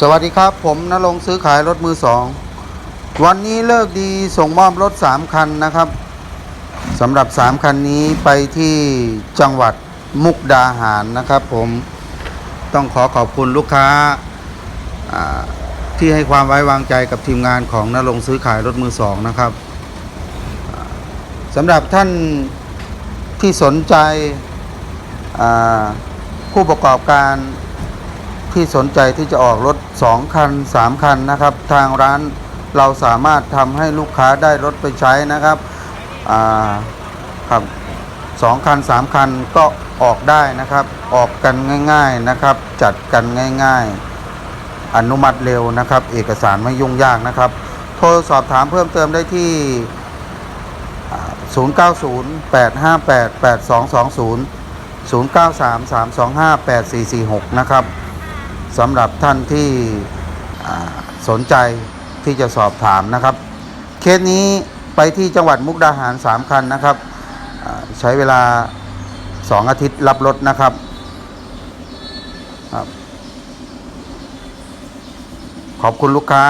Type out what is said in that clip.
สวัสดีครับ ผมนรงซื้อขายรถมือสองวันนี้เลิกดีส่งมอบรถ 3 คันนะครับสำหรับ 3 คันนี้ไปที่จังหวัดมุกดาหารนะครับ ผมต้องขอขอบคุณลูกค้าที่ให้ความไว้วางใจกับทีมงานของนรงซื้อขายรถมือสองนะครับสำหรับท่านที่สนใจผู้ประกอบการ ที่สนใจที่จะออกรถ 2 คัน 3 คันนะครับ ทางร้านเราสามารถทำให้ลูกค้าได้รถไปใช้นะครับครับสองคัน3คันก็ออกได้นะครับ ออกกันง่าย ๆนะครับ จัดกันง่าย ๆ อนุมัติเร็วนะครับ เอกสารไม่ยุ่งยากนะครับ โทรสอบถามเพิ่มเติมได้ที่อ่า090 858 8220 093 325 8446 นะครับ สำหรับท่านที่สนใจที่จะสอบถามนะครับ เคสนี้ไปที่จังหวัดมุกดาหาร 3 คันนะครับ ใช้เวลา 2 อาทิตย์รับรถนะครับขอบคุณลูกค้า